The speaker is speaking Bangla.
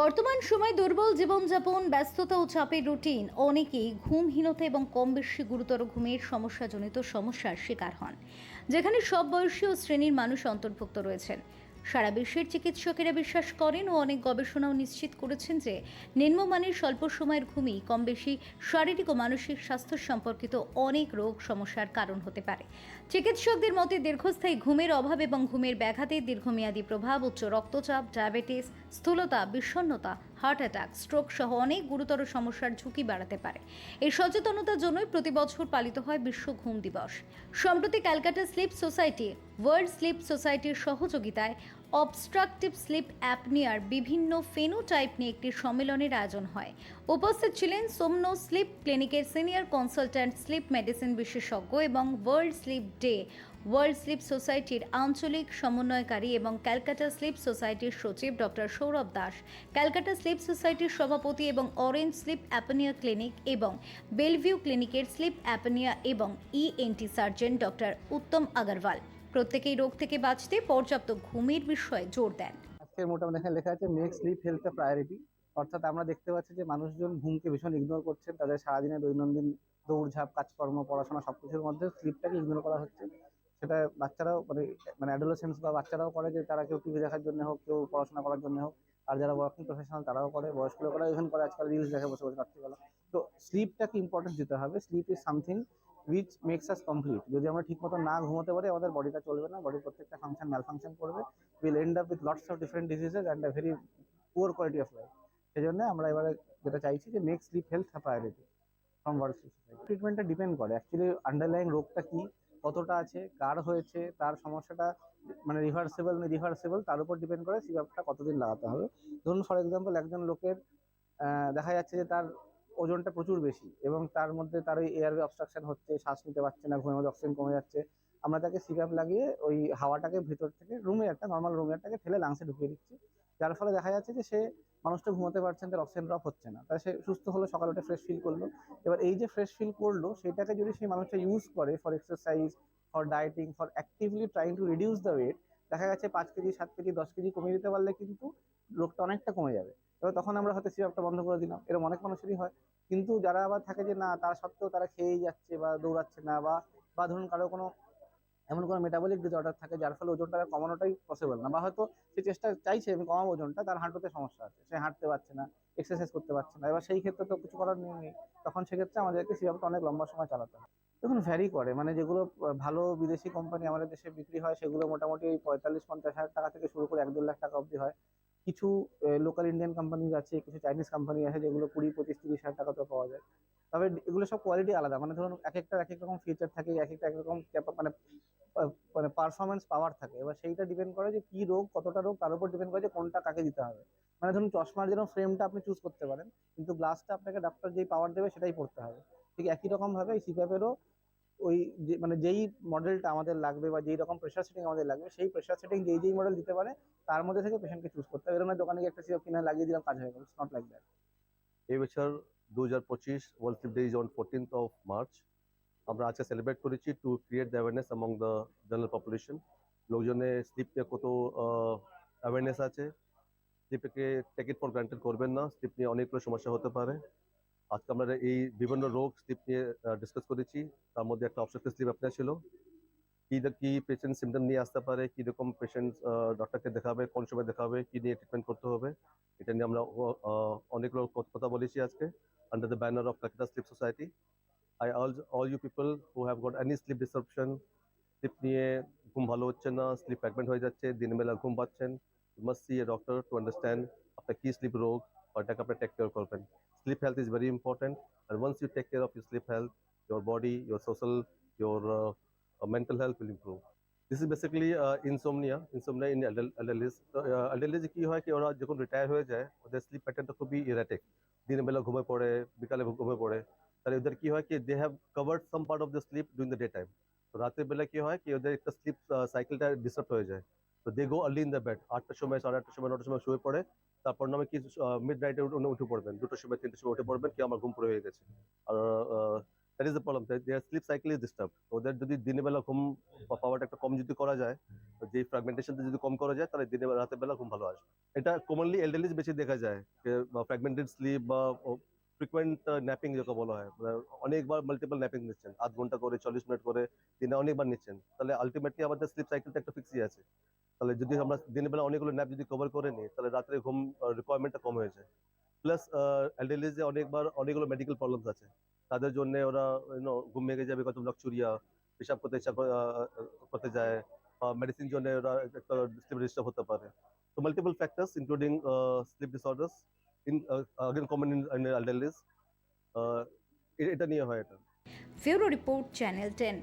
বর্তমান সময় দুর্বল জীবনযাপন, ব্যস্ততা ও চাপের রুটিন অনেকেই ঘুমহীনতা এবং কম বেশি গুরুতর ঘুমের সমস্যাজনিত সমস্যার শিকার হন, যেখানে সব বয়সী ও শ্রেণির মানুষ অন্তর্ভুক্ত রয়েছেন। সারা বিশ্বের চিকিৎসকেরা বিশ্বাস করেন ও অনেক গবেষণাও নিশ্চিত করেছেন যে নিম্নমানের স্বল্প সময়ের ঘুমই কম বেশি শারীরিক ও মানসিক স্বাস্থ্য সম্পর্কিত অনেক রোগ সমস্যার কারণ হতে পারে। চিকিৎসকদের মতে দীর্ঘস্থায়ী ঘুমের অভাব এবং ঘুমের ব্যাঘাতে দীর্ঘমেয়াদী প্রভাব, উচ্চ রক্তচাপ, ডায়াবেটিস, স্থূলতা, বিষণ্ণতা হার্ট অ্যাটাক, স্ট্রোক সহ অনেক গুরুতর সমস্যার ঝুঁকি বাড়াতে পারে। এই সচেতনতার জন্যই প্রতি বছর পালিত হয় বিশ্ব ঘুম দিবস। সম্প্রতি Calcutta sleep society, world sleep সোসাইটির সহযোগিতায় অবস্ট্রাকটিভ স্লিপ অ্যাপনিয়ার বিভিন্ন ফেনোটাইপ নিয়ে একটি সম্মেলনের আয়োজন হয়। উপস্থিত ছিলেন সোমনো স্লিপ ক্লিনিকের সিনিয়র কনসালট্যান্ট, স্লিপ মেডিসিন বিশেষজ্ঞ এবং world sleep day world sleep সোসাইটির আঞ্চলিক সমন্বয়কারী এবং ক্যালকাটা স্লিপ সোসাইটির সচিব ডক্টর সৌরভ দাস, ক্যালকাটা স্লিপ সোসাইটির সভাপতি এবং অরেঞ্জ স্লিপ অ্যাপনিয়া ক্লিনিক এবং বেলভিউ ক্লিনিকের স্লিপ অ্যাপনিয়া এবং ENT surgeon doctor Uttam Agarwal. প্রত্যেকেই রোগ থেকে বাঁচতে পর্যাপ্ত ঘুমের বিষয়ে জোর দেন। আজকের মোটামুটি এখানে লেখা আছে মেক স্লিপ হেলথ প্রায়োরিটি অর্থাৎ আমরা দেখতে পাচ্ছি যে মানুষজন ঘুমকে ভীষণ ইগনোর করছেন, তাদের সারাদিনে দৈনন্দিন দৌড়ঝাঁপ, কাজকর্ম, পড়াশোনা সবকিছুর মধ্যে স্লিপটাকে ইগনোর করা হচ্ছে। সেটা বাচ্চারাও মানে মানে অ্যাডোলেসেন্স বা বাচ্চারাও করে যে তারা কেউ টিভি দেখার জন্য হোক, কেউ পড়াশোনা করার জন্য হোক। আর যারা ওয়ার্কিং প্রফেশনাল তারাও করে বয়স্ক লোকেরা ইভেন করে আজকাল রিলস দেখে বসে বসে রাত্রিবেলা। তো স্লিপটাকে ইম্পর্টেন্স দিতে হবে। Sleep is something which makes us complete যদি আমরা ঠিক মতো না ঘুমোতে পারি, আমাদের বডিটা চলবে না। বডির প্রত্যেকটা ফাংশন ম্যাল ফাংশন করবে। Will end up with lots of different diseases and very poor quality of life সেই জন্য আমরা এবারে যেটা চাইছি যে make sleep health priority from world ট্রিটমেন্টটা ডিপেন্ড করে। অ্যাকচুয়ালি আন্ডারলাইন রোগটা কি? কতটা আছে, কার হয়েছে, তার সমস্যাটা মানে রিভার্সেবল না রিভার্সেবল তার উপর ডিপেন্ড করে সিরাপটা কতদিন লাগাতে হবে। ধরুন ফর এক্সাম্পল একজন লোকের দেখা যাচ্ছে যে তার ওজনটা প্রচুর বেশি এবং তার মধ্যে তার ওই এয়ারওয়ে অবস্ট্রাকশন হচ্ছে, শ্বাস নিতে পারছে না, ঘুমের মধ্যে অক্সিজেন কমে যাচ্ছে, আমরা তাকে সিরাপ লাগিয়ে ওই হাওয়াটাকে ভেতর থেকে রুমে একটা নর্মাল রুমেরটাকে ঠেলে লাংসে ঢুকিয়ে দিচ্ছি। যার ফলে দেখা যাচ্ছে যে সে মানুষটা ঘুমাতে পারছেন তার অক্সিজেন ড্রপ হচ্ছে না। তাই সে সুস্থ হলো, সকালে উঠে ফ্রেশ ফিল করল। এবার এই যে ফ্রেশ ফিল করল, সেটাকে যদি সেই মানুষটা ইউজ করে for exercise for dieting for actively trying to reduce the weight দেখা যাচ্ছে পাঁচ কেজি, সাত কেজি, দশ কেজি কমিয়ে দিতে পারলে কিন্তু রোগটা অনেকটা কমে যাবে। এবার তখন আমরা হয়তো সিরাপটা বন্ধ করে দিলাম। এরকম অনেক মানুষেরই হয়। কিন্তু যারা আবার থাকে যে, না, তার সত্ত্বেও তারা খেয়েই যাচ্ছে বা দৌড়াচ্ছে না বা বা ধরুন কারও কোনো এমন কোনো মেটাবলিক ডিসঅর্ডার থাকে যার ফলে ওজনটা কমানোটাই পসিবল না। বা হয়তো সে চেষ্টা চাইছে আমি কমাবো ওজনটা, তার হাঁটুতে সমস্যা আছে। সে হাঁটতে পারছে না এক্সারসাইজ করতে পারছে না। এবার সেই ক্ষেত্রে তো কিছু করার নেই। তখন সেক্ষেত্রে আমাদেরকে সিরাপটা অনেক লম্বা সময় চালাতে হয়। দেখুন ভ্যারি করে। মানে যেগুলো ভালো বিদেশি কোম্পানি আমাদের দেশে বিক্রি হয়, সেগুলো মোটামুটি পঁয়তাল্লিশ, পঞ্চাশ হাজার টাকা থেকে শুরু করে এক দেড় লাখ টাকা অবধি হয়। কিছু লোকাল ইন্ডিয়ান কোম্পানি আছে, কিছু চাইনিজ কোম্পানি আছে, যেগুলো কুড়ি, পঁচিশ, তিরিশ হাজার টাকা তো পাওয়া যায়। তবে এগুলো সব কোয়ালিটি আলাদা। মানে ধরুন এক একটা এক এক রকম ফিচার থাকে এক একটা এক রকম মানে মানে পারফরমেন্স পাওয়ার থাকে। এবার সেইটা ডিপেন্ড করে যে কি রোগ, কতটা রোগ, তার উপর ডিপেন্ড করে যে কোনটা কাকে দিতে হবে। মানে ধরুন চশমার যেরকম ফ্রেমটা আপনি চুজ করতে পারেন, কিন্তু গ্লাসটা আপনাকে ডাক্তার যেই পাওয়ার দেবে সেটাই পড়তে হবে। ঠিক একই রকম ভাবে এই সিপ্যাপেরও ওই যে মানে যেই মডেলটা আমাদের লাগবে বা যেই রকম প্রেশার সেটিং আমাদের লাগবে, সেই প্রেশার সেটিং যেই যেই মডেল দিতে পারে, তার মধ্যে থেকে পেশেন্টকে চুজ করতে হবে। এরকম দোকানে গিয়ে একটা সিরাপ কিনে লাগিয়ে দিলাম, কাজ হয়ে গেল। নট লাইক দ্যাট এই বছর দু হাজার পঁচিশ world sleep day is on fourteenth of March আমরা আজকে সেলিব্রেট করেছি to create the awareness among the general population লোকজনে স্লিপ নিয়ে কত অ্যাওয়ারনেস আছে। স্লিপকে টেক ইট ফর গ্রান্টেড করবেন না। স্লিপ নিয়ে অনেকগুলো সমস্যা হতে পারে। আজকে আমরা এই বিভিন্ন রোগ স্লিপ নিয়ে ডিসকাস করেছি। তার মধ্যে একটা অবস্ট্রাকটিভ স্লিপ আপনার ছিল। কি কি পেশেন্ট সিমটম নিয়ে আসতে পারে, কি রকম পেশেন্ট ডক্টরকে দেখাবে, কোন সময় দেখাবে, কি নিয়ে ট্রিটমেন্ট করতে হবে, এটা নিয়ে আমরা অনেকগুলো কথা বলেছি আজকে। under the banner of Calcutta Sleep Society. I urge all you people who have got any sleep disruption, sleep নিয়ে ঘুম ভালো হচ্ছে না স্লিপ ফ্র্যাগমেন্ট হয়ে যাচ্ছে দিনের বেলা ঘুম পাচ্ছেন you must see a doctor to understand আপনার কি স্লিপ রোগ ওটাকে আপনি টেক কেয়ার করবেন sleep health is very important and once you take care of your sleep health your body your social your uh, uh, mental health will improve this is basically uh, insomnia insomnia in elder- elderlies তো, uh, elderlies কি হয় কি ওরা যখন রিটায়ার হয়ে যায় ওদের স্লিপ প্যাটার্নটা খুবই ইরাটিক দিনের বেলা ঘুমে পড়ে, বিকালে ঘুমে পড়ে। তাহলে ওদের কি হয় কি they have covered some part of the sleep during the day time তো রাতের বেলা কি হয় কি, ওদের একটা স্লিপ সাইকেলটা ডিস্টার্ব হয়ে যায়। তো they go early in the bed আটটার সময়, সাড়ে আটটার সময়, নটার সময় শুয়ে পড়ে। তারপর নামে কি মিড নাইটে উঠে পড়বেন, দুটোর সময়, তিনটের সময় উঠে পড়বেন, কি আমার ঘুম পড়ে হয়ে গেছে। আর that is the problem their sleep cycle is disturb ওদের যদি দিনের বেলা ঘুম পাওয়াটা একটা কম যদি করা যায় যে ফ্র্যাগমেন্টেশনটা যদি কম করা যায়, তাহলে বেলা রাতের বেলা ঘুম ভালো আসবে। এটা কমনলি এলডারলিজ বেশি দেখা যায় ফ্র্যাগমেন্টেড স্লিপ বা ফ্রিকুয়েন্ট ন্যাপিং যেটা বলা হয় অনেকবার মাল্টিপল ন্যাপিং নিচ্ছেন। আধ ঘণ্টা করে, চল্লিশ মিনিট করে, দিনে অনেকবার নিচ্ছেন। তাহলে আলটিমেটলি আমাদের স্লিপ সাইকেলটা একটা ফিক্সই আছে। তাহলে যদি আমরা দিনের বেলা অনেকগুলো ন্যাপ যদি কভার করে নিই, তাহলে রাত্রে ঘুম রিকোয়ারমেন্টটা কম হয়ে যায়। প্লাস এলডারলিজে অনেকবার অনেকগুলো মেডিকেল প্রবলেমস আছে। তাদের জন্য ওরা ঘুম ভেঙে যাবে, কত লকচুরিয়া, পেশাব করতে ইচ্ছা করতে যায় মেডিসিন জন্য ওরা একটা স্লিপ ডিস্টার্ব হতে পারে। তো multiple factors including sleep disorders in again common in elderlies এটা নিয়ে হয় এটা। ফিউরো রিপোর্ট চ্যানেল টেন